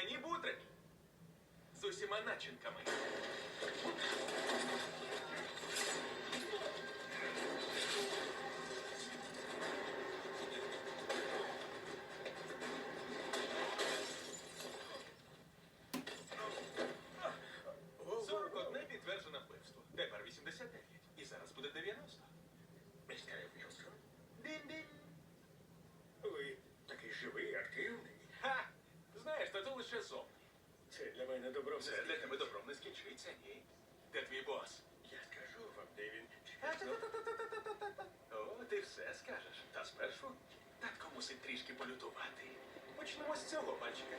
Зелені бутрики з усіма начинками. Це для мене добром Це для тебе добром не скінчиться, ні. Де твій бос? Я скажу вам, де він. О, ти все скажеш. Та спершу татко мусить трішки полютувати. Почнемо з цього пальчика.